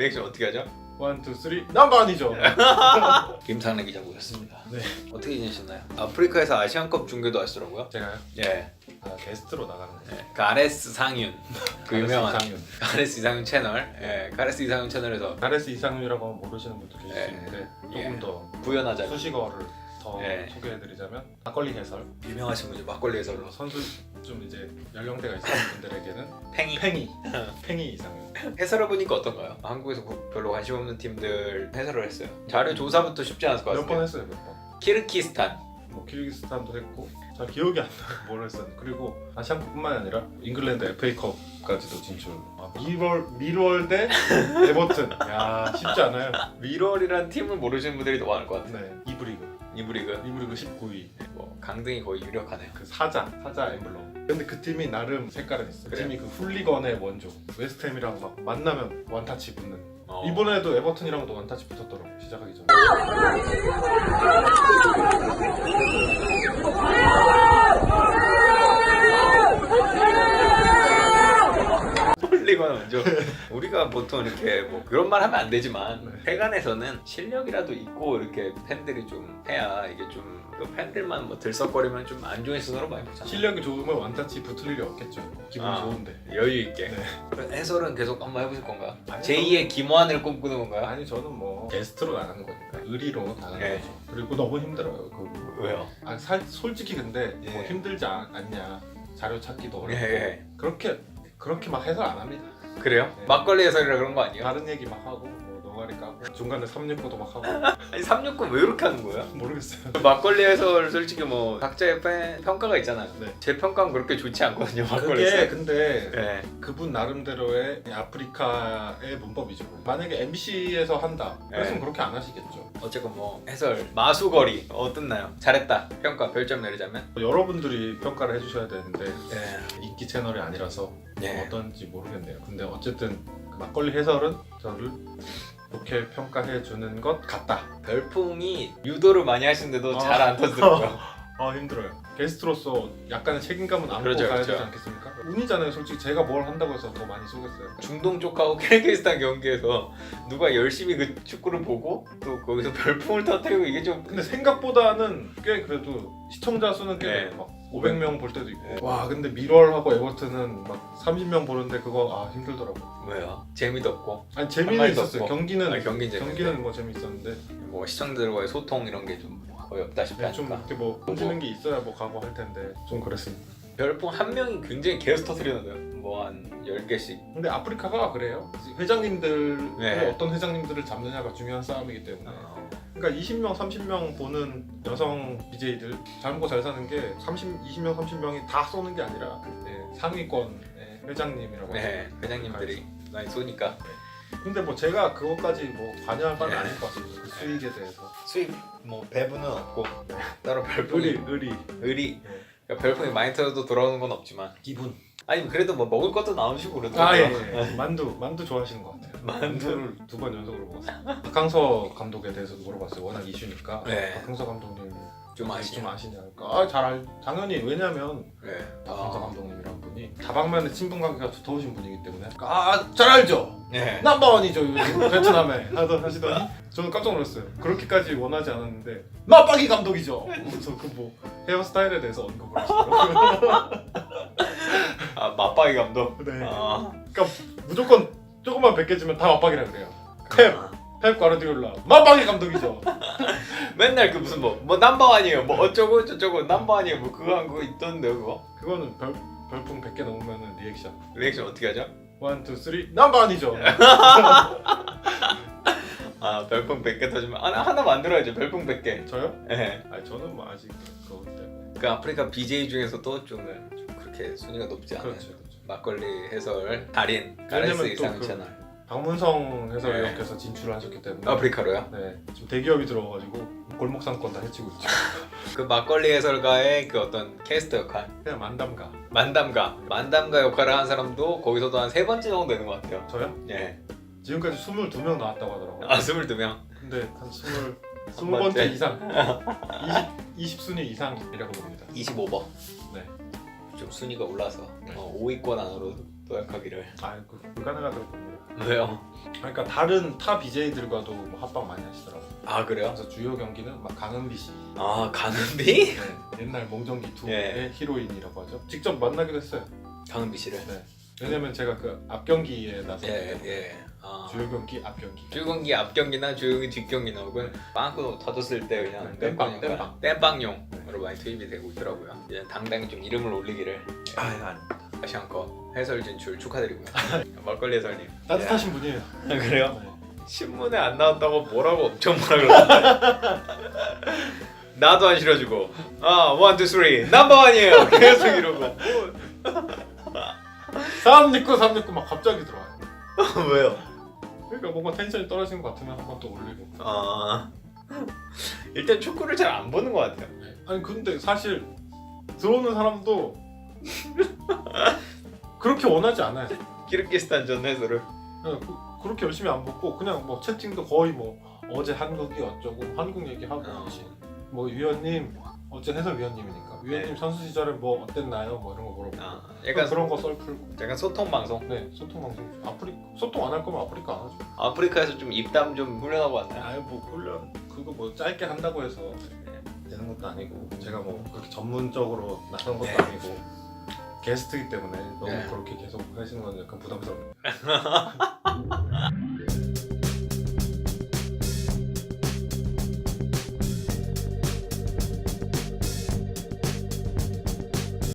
리액션 어떻게 하죠? 원, 투, 쓰리 넘버 아니죠? 김상래 기자 모셨습니다. 네. 어떻게 지내셨나요? 아프리카에서 아시안컵 중계도 하시더라고요. 제가요? 예. 아, 게스트로 나가는 거예요. 예. 가레스 상윤. 그 유명한 이상윤. 가레스 이상윤 채널. 예. 가레스 이상윤 채널에서 가레스 이상윤이라고 하면 모르시는 분도 계실 예. 수 있는데 조금 예. 더 구현하자. 수식어를 더 예. 소개해드리자면 막걸리 해설 유명하신 분이죠. 막걸리 해설로. 그리고 선수 좀 이제 연령대가 있으신 분들에게는 팽이. 팽이 팽이 이상윤 해설해 보니까 어떤가요? 한국에서 그- 별로 관심 없는 팀들 해설을 했어요. 자료 조사부터 쉽지 않았을 것몇 같아요. 번 했어요 몇 번. 키르키스탄. 뭐 키르기스탄도 했고 잘 기억이 안 나요 뭘 했었는데 그리고 아시안컵뿐만 아니라 잉글랜드 FA컵까지도 진출 아, 미월 미월 대 에버튼 야 쉽지 않아요 미럴이란 팀을 모르시는 분들이 더 많을 것 같아요. 네 이브리그 이브리그 이브리그 19위 뭐 강등이 거의 유력하네요. 그 사자 사자 엠블럼 근데 그 팀이 나름 색깔은 있어 그 그래요? 팀이 그 훌리건의 원조 웨스트햄이랑 막 만나면 원타치 붙는 어. 이번에도 에버튼이랑도 원타치 붙었더라고 시작하기 전에 홀리건 먼저 우리가 보통 이렇게 뭐 그런 말 하면 안 되지만 네. 세간에서는 실력이라도 있고 이렇게 팬들이 좀 해야 이게 좀그 팬들만 뭐 들썩거리면 좀 안 좋은 시선으로 많이 보잖아요. 실력이 좋으면 원타치 붙을 일이 없겠죠 기분 아. 좋은데 여유 있게. 네. 그럼 해설은 계속 한번 해보실 건가요? 아니, 제2의 김호환을 꿈꾸는 건가요? 아니 저는 뭐 게스트로 나가는 거니까 의리로 나가는 네. 거죠 그리고 너무 힘들어요 그 왜요? 아, 살, 솔직히 근데 뭐 예. 힘들지 않, 않냐 자료 찾기도 예, 어렵고 예. 그렇게 그렇게 막 해설 안 합니다 그래요? 네. 막걸리 해설이라 그런 거 아니에요? 다른 얘기 막 하고 뭐 노가리 까고 중간에 369도 막 하고 아니 369 왜 이렇게 하는 거예요? 모르겠어요 막걸리 해설 솔직히 뭐 각자의 팬 평가가 있잖아요. 네. 제 평가는 그렇게 좋지 않거든요. 막걸리 그게 해설. 근데 네. 그분 나름대로의 아프리카의 문법이죠 만약에 MC에서 한다 그랬으면 네. 그렇게 안 하시겠죠 어쨌건 뭐 해설 마수거리 어떻나요? 잘했다 평가 별점 내리자면 여러분들이 평가를 해주셔야 되는데 네. 인기 채널이 아니라서 네. 어떤지 모르겠네요. 근데 어쨌든 그 막걸리 해설은 저를 좋게 평가해 주는 것 같다. 별풍이 유도를 많이 하시는데도 아. 잘 안 터지더라고요. 아 힘들어요. 게스트로서 약간의 책임감은 안고 그렇죠, 가야 그렇죠. 되지 않겠습니까? 운이잖아요. 솔직히 제가 뭘 한다고 해서 더 많이 쏘겠어요. 중동 쪽하고 키르기스탄 경기에서 누가 열심히 그 축구를 보고 또 거기서 별풍을 터뜨리고 이게 좀 근데 생각보다는 꽤 그래도 시청자 수는 꽤 네. 막 500명 볼 때도 있고 네. 와 근데 미럴하고 에버튼은 막 30명 보는데 그거 아 힘들더라고. 뭐예요? 재미도 없고 아니 한 재미는 마리도 있었어요. 없고. 경기는 아, 경기는 재밌는데. 경기는 뭐 재밌었는데 뭐 시청자들과의 소통 이런 게 좀 거의 없다시피 네, 좀 이렇게 뭐 던지는 게 있어야 뭐 가고 할 텐데 좀 그랬습니다. 별풍 한 명이 굉장히 계속 터뜨리는데요. 뭐 한 10개씩 근데 아프리카가 그래요. 회장님들 네. 어떤 회장님들을 잡느냐가 중요한 싸움이기 때문에. 어, 그러니까 20명, 30명 보는 여성 BJ들 잘 먹고 잘 사는 게 30, 20명, 30명이 다 쏘는 게 아니라 네, 상위권의 회장님이라고. 하죠. 네 회장님들이 많이 쏘니까 근데 뭐 제가 그것까지 뭐 관여할 바는 네. 아닐 것 같습니다. 그 수익에 대해서. 수익 뭐 배분은 없고 따로 의리, 별풍이 의리. 의리 네. 그러니까 별풍이 많이 터져도 돌아오는 건 없지만 기분. 아니 그래도 뭐 먹을 것도 나오시고 아 그러더라고요. 예, 예. 만두, 만두 좋아하시는 것 같아요. 만두. 만두를 두 번 연속으로 먹었어요. 박항서 감독에 대해서도 물어봤어요. 워낙 이슈니까. 네. 박항서 감독님 좀 아시냐? 좀 아시냐? 아, 잘 알. 당연히 왜냐면 네. 박항서 아, 감독님이란 분이 다방면에 친분 관계가 두터우신 분이기 때문에 아, 잘 알죠. 네. 넘버원이죠. 요즘 베트남에 하던 하시더니 저는 깜짝 놀랐어요. 그렇게까지 원하지 않았는데 맞박이 감독이죠. 그래서 그 뭐 헤어스타일에 대해서 언급을 하시더라고요. 아 맞박이 감독. 네. 아. 그러니까 무조건 조금만 벗겨지면 다 맞박이라 그래요. 펩, 펩 과르디올라 맞박이 감독이죠. 맨날 그 무슨 뭐뭐 남바 아니에요. 뭐 어쩌고 저쩌고 남바 아니에요. 뭐 그거 한 거 있던데 그거. 그거는 별, 별풍 100개 넘으면 리액션. 리액션 어떻게 하죠? 원, 투, 쓰리 넘버 아니죠. 아 별풍 100개 터지면 하나 하나 만들어야죠. 별풍 100개. 저요? 예. 아니 저는 뭐 아직 그거 때문에. 그 아프리카 BJ 중에서도 좀, 좀 그렇게 순위가 높지 않아요. 그렇죠. 막걸리 해설 달인 가레스 왜냐면 또 이상 그- 채널. 박문성 해설위원께서 네. 아, 진출을 하셨기 때문에 아프리카로요? 네 지금 대기업이 들어와가지고 골목 상권 다 해치고 있죠. 그 막걸리 해설가의 그 어떤 캐스터 역할, 그냥 만담가. 만담가, 만담가 역할을 한 사람도 거기서도 한 세 번째 정도 되는 것 같아요. 저요? 예. 지금까지 22명 나왔다고 하더라고요. 아 22명. 근데 한 20, 한 번째. 20번째 이상 20, 20순위 이상이라고 봅니다. 25번. 네. 좀 순위가 올라서 네. 어, 5위권 안으로 도약하기를. 아이고 불가능하다고 봅니다. 왜요? 그러니까 다른 타 BJ들과도 뭐 합방 많이 하시더라고요. 아 그래요? 그래서 주요 경기는 막 강은비 씨, 아 강은비? 네, 옛날 몽정기 2의 예. 히로인이라고 하죠. 직접 만나기도 했어요. 강은비 씨를. 네. 왜냐면 제가 그 앞 경기에 나서 예 예. 아. 주요 경기 앞 경기. 주경기 앞경기나 주경기 뒷경기나 혹은 빵꾸 터졌을 때 그냥 네, 땜빵, 땜빵 땜빵용으로 많이 투입이 되고 있더라고요. 이제 당당히 좀 이름을 올리기를 아, 아닙니다. 아시안컵 해설 진출 축하드립니다. 막걸리 해설님. 따뜻하신 분이에요. 야, 그래요? 네. 신문에 안 나왔다고 뭐라고 엄청 뭐라 그러던데. 나도 안 실어주고 아 원투 쓰리 넘버 원이에요 계속 이러고 369 369 막 갑자기 들어와요. 왜요? 그러니까 뭔가 텐션이 떨어지는 것 같으면 한번 또 올리고. 아 일단 축구를 잘 안 보는 것 같아요. 아니 근데 사실 들어오는 사람도 그렇게 원하지 않아요. 키르기스탄 전 해설을 그냥 그, 그렇게 열심히 안 보고 그냥 뭐 채팅도 거의 뭐 어제 한국이 어쩌고 한국 얘기하고 어. 뭐 위원님 어제 해설 위원님이니까 위원님 네. 선수 시절에 뭐 어땠나요? 뭐 이런 거 물어보고. 아, 약간 그런 거 썰 풀고. 약간 소통 방송. 네 소통 방송. 아프리 소통 안 할 거면 아프리카 안 하죠. 아프리카에서 좀 입담 좀 훈련하고 왔나요? 아유 뭐 훈련 그거 뭐 짧게 한다고 해서 되는 것도 아니고 제가 뭐 그렇게 전문적으로 나선 것도 네. 아니고 게스트이기 때문에 너무 네. 그렇게 계속 하시는 건 약간 부담스럽네요.